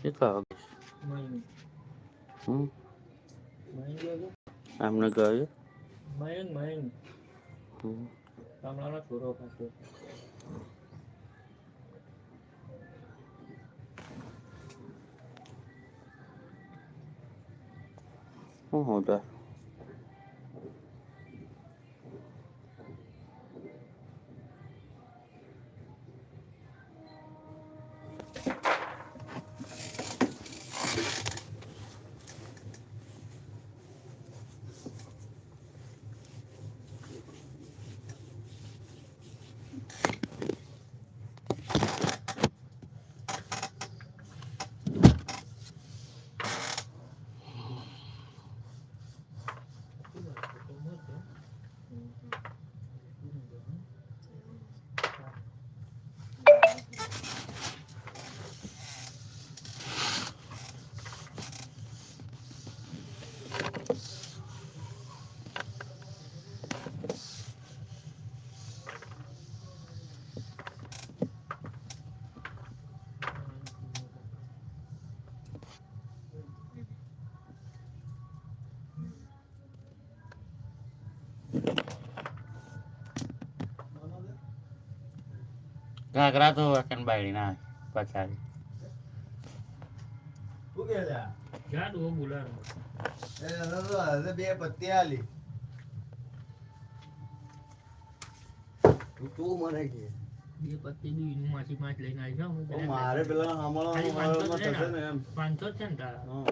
કેટલા વાગે મહિને હમ આમને ગયો મહિને હમ ગામડાનો છોરો પાસે શું હોતા ઘાઘરા તો વકન બાયડી ના પછાડી શું કે છે? જાડો બોલાનો એ એનો તો હાલે બે પત્તી આલી તું તું મને કે બે પત્તી ઈનું માંથી પાંચ લઈને આવી પેલા મારે પેલા હમણાં પાંચસો થશે ને ને એમ પાંચસો છે ને તારા હા.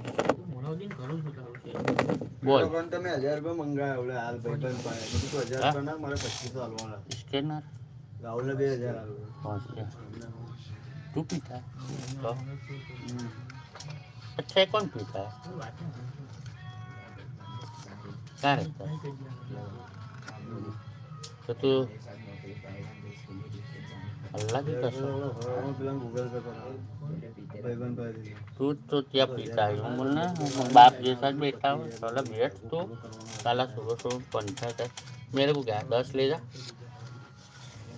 મોરાવદીન કરું છું તારું બોલ તમે હજાર રૂપિયા મંગાવ્યા હાલ હાલ ભાઈબંધ પાસે. હજાર? રૂપિયા ના મારે પચીસો આલવાના. સ્કેનર રાહુલને બે હજાર તું? પીતા અચ્છા કોણ પીતા તો તું તું તો ત્યાં પીતા હું ને બાપ જે સાથ બેઠા હું સાલા બેઠ તો. કાલા સુબહ સુબહ પંચાયત. ગયા દસ લેજા जा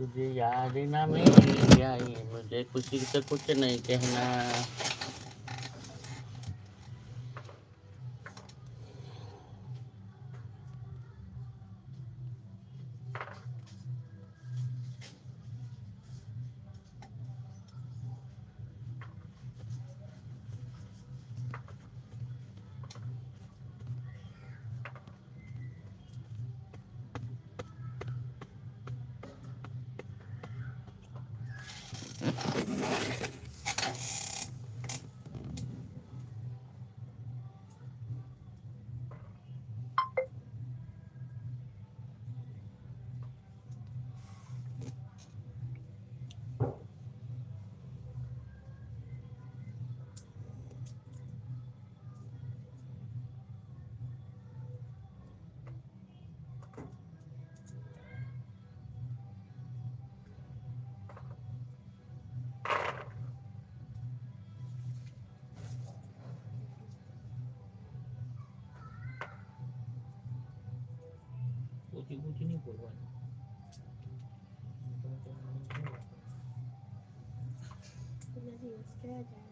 तुझे याद ना मेरी आई मुझे किसी से कुछ नहीं कहना ん ઊંચી નહીં બોલવાની. પેલા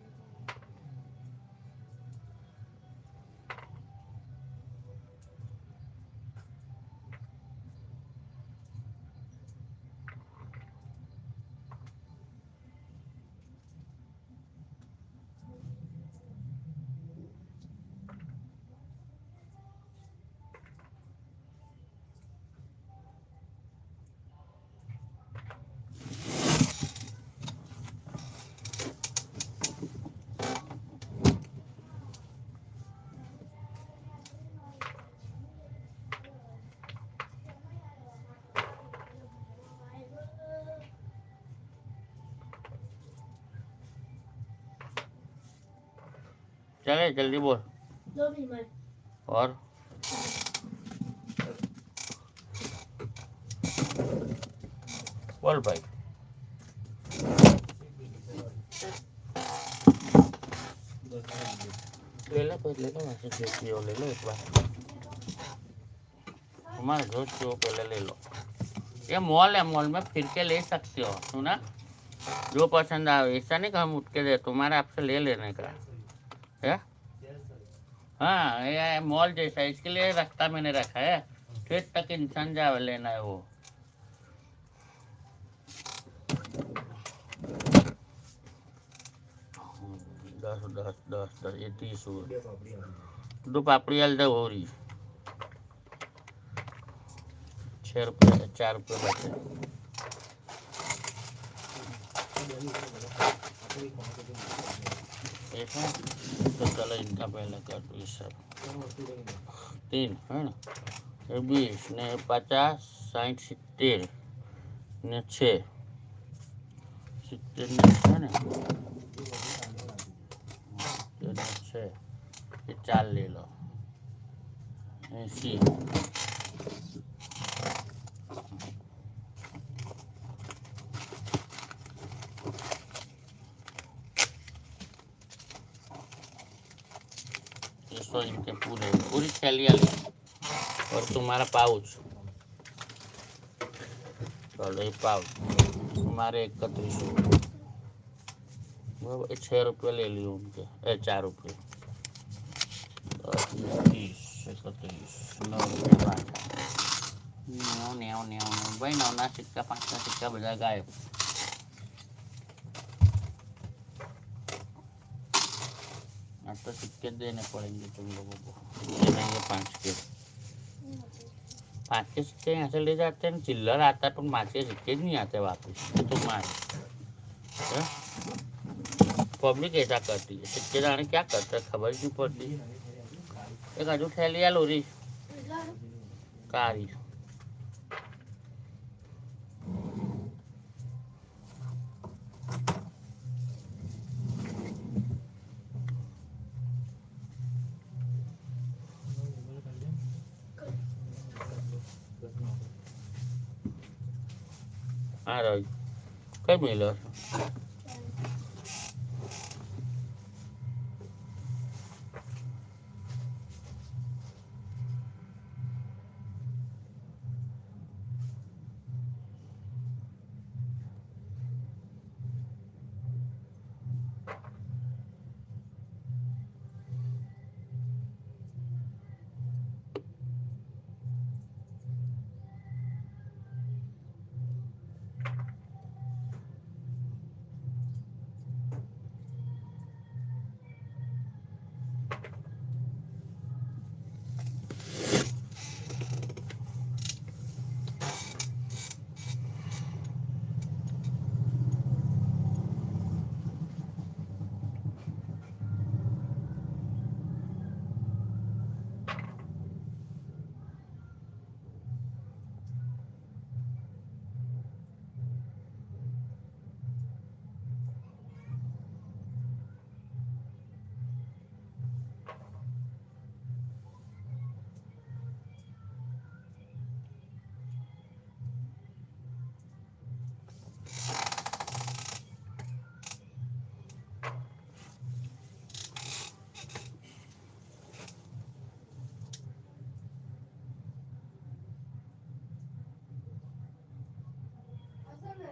चले जल्दी बोल। दो और? बोल भाई। ले लो कोई ले लो वैसे ले लो एक बार। तुम्हारा जो पियो पहले ले लो। ये मॉल है मॉल में फिर के ले सकते हो सुना? जो पसंद आए ऐसा नहीं कि हम उठ के दे तुम्हारे आपसे ले लेने का। है हाँ ये मॉल जैसा इसके लिए रास्ता मैंने रखा है। खेत तक इंसान जा लेना है वो। दस दस दस दस, ये तीस हो दो पापड़ी अलग हो रही। छः रुपये चार रुपये बचे। એ પણ તો ચાલો ઇનકા પહેલાં કર વીસ તીન હે ને? વીસ ને પચાસ સાઠ સિત્તેર ને છે. સિત્તેર ને છે ને? છે. એ ચાલ લઈ લો. એસી सौ इनके पूरे पूरी थैलियाँ ले और तुम्हारा पाउच चलो ये पाउच तुम्हारे इकतीस बराबर छः रुपये ले लियो उनके ए चार रुपये तीस इकतीस नौ रुपये पाँच नौ नौ नौ भाई नौना सिक्का पाँचना सिक्का बजा गायब तो सिक्के देने पड़ेंगे तुम लोगों को ये रहेंगे पाँच के पाँच के सिक्के यहाँ से ले जाते हैं चिल्लर आता है पर पाँच के सिक्के नहीं आते वापस ये तो मार पब्लिक ऐसा करती है सिक्के जाने क्या करते हैं खबर ही नहीं पड़ती एक हजू थैली आ लोरी कारी આ રહી કઈ મિલર એક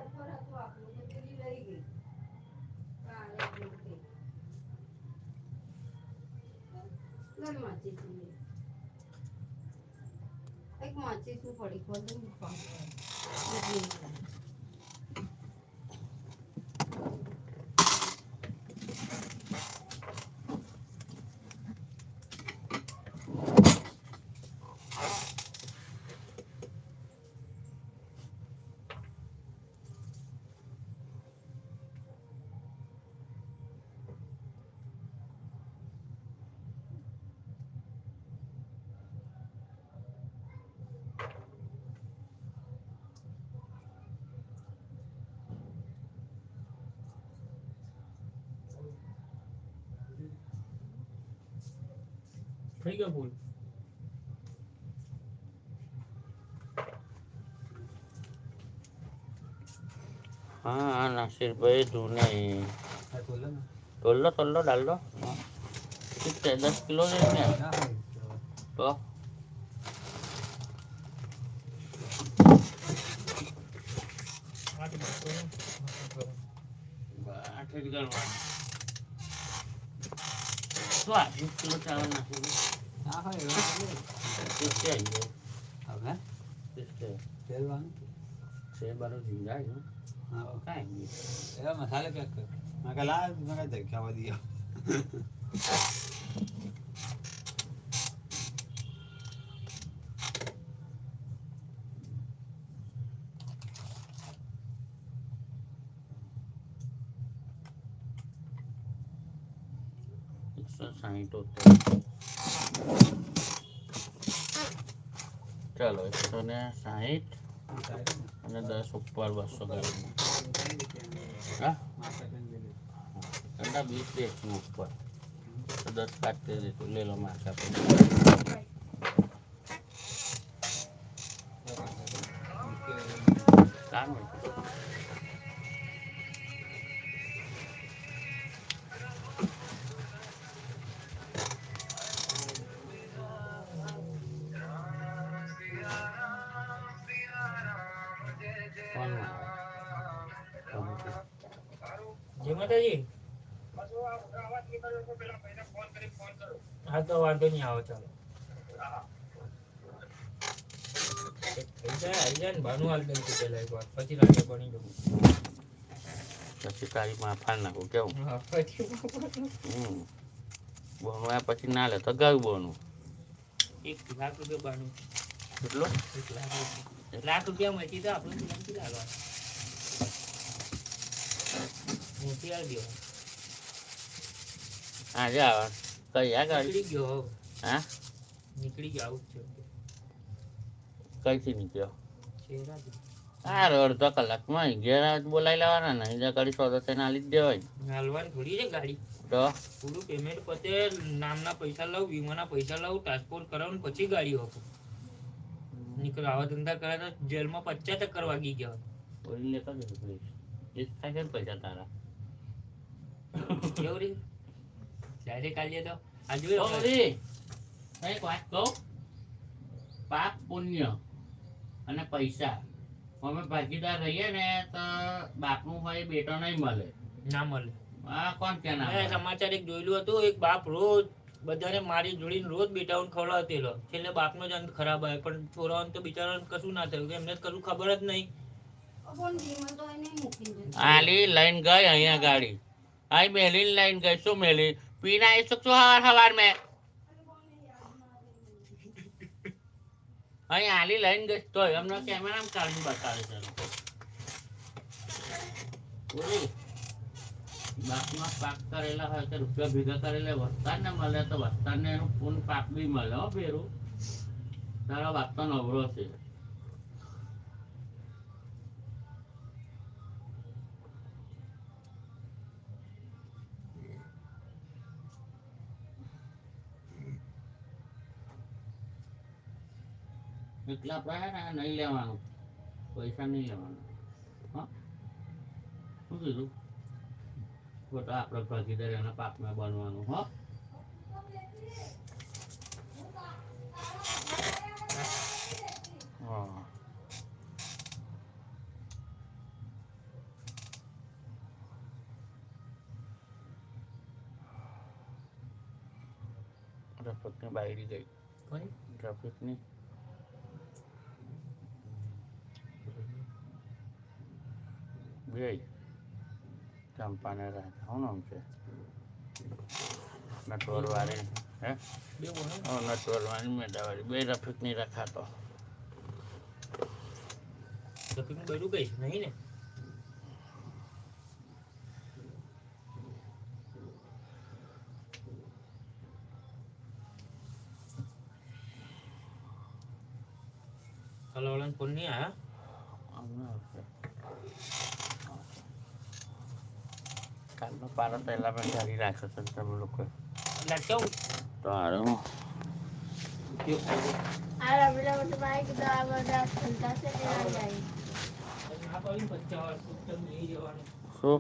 ઘર હતું આપણું તો પેલી લઈ ગઈ એક માચીસનું પડી ખોલું. થઈ ગયો ભૂલ? હા નાસિરભાઈ ધુને. તોલ્લો તોલ્લો ડાલો દસ કિલો છે ને? તો. આઠ ગણવાનું મસાલે પેક કર. મેં કહા લા મેં કહા જગ્યા એકસો સાહીઠ ઉતર ચાલો એકસો ને સાહીઠ અને દસ ઉપર બસો ગ્રામ હા ઠંડા બીસ એકનું ઉપર તો દસ કાઢી દીધું લે લો માથા પર કામ કોણ માતાજી હા તો વાંધો નહીં આવો ચાલો. પછી તારી માફા નાખું કેવું? હા પછી ના લે તો ગયું બનવું એક લાખ રૂપિયા બનવું કેટલો? લાખ રૂપિયા. મચી તો આપણે નથી આવી ગયો આજે આવે કઈ આ ગાડી નીકળી ગયો. હા? નીકળી ગયો આવું છે. કઈથી નીકળ્યો. આ અડધો કલાકમાં ઘેર બોલાવી લેવાના ને અહીંયા જ દેવાય. હાલવાની થોડી છે ગાડી. તો? પૂરું પેમેન્ટ પતે નામના પૈસા લઉં વીમાના પૈસા લઉં ટ્રાન્સપોર્ટ કરાવું પછી ગાડી આપું. નીકળો આવા ધંધા કરે તો જેલમાં પચાસ કરવા વાગી ગયા. બોલી લેતો જ પ્લીઝ એ જ થાય પૈસા તારા. કેવું રે ડાયરેક્ટ આલીએ તો આ. ઓરી એક વાત કહું પાપ પુણ્ય અને પૈસા. અમે ભાગીદાર રહીએ ને તો બાપનું હોય બેટો નહીં મળે. ના મળે. આ કોણ કે ના? સમાચાર એક જોયેલું હતું એક બાપ રોજ બધાને મારી જોડીને રોજ બેટાઓને ખવડાવતેલો. છેલ્લે બાપનો જ અંત ખરાબ આવે પણ છોરાઓને તો બિચારાને કશું ના થયું એમને કશું ખબર જ નહીં. આલી લઈને ગઈ અહીંયા ગાડી. આઈ મેલી લઈને ગઈ શું મેલી. પીને આવી શકશું હવાર હવાર મેં અહીં આલી લઈને ગઈ તો એમને કેમેરામાં કાઢીને બતાવે છે બાપમાં પાક કરેલા હોય તો રૂપિયા ભેગા કરેલા વસ્તારને મળે તો વસ્તારને એનું પૂન પાક બી મળે હો ભેરું. તારા બાપ તો નવરો છે. એટલા પૈસા નહીં લેવાનું. પૈસા નહીં લેવાનું. હા? શું કીધું? ખોટા આપણે ભાગીદાર એના પાકમાં બનવાનું હો? ટ્રાફિકની બાયડી ગઈ. ટ્રાફિક ટ્રાફિકની? બે ચંપાને રાજા હું નામ છે નટવરવાળી હે બે બોલો. ઓ નટવરવાળી મેદાવાળી બે રફીકની રખાતો રફીકનું બૈરું કઈ નહીં ને હલો હલો ફોન નહીં આયા હમણાં આવશે કાલનો પારો પહેલા મેં ધરી રાખ્યો છે તમે લોકો લટકાવું તો હારું ગાંઠિયો ખાઈ લે. આ રમીલા માટે મારે કીધું આ બધા ધંધા છે ને આ જાય. ના પાડીને પચાસ વાર તો લઈ જવાનું. શું?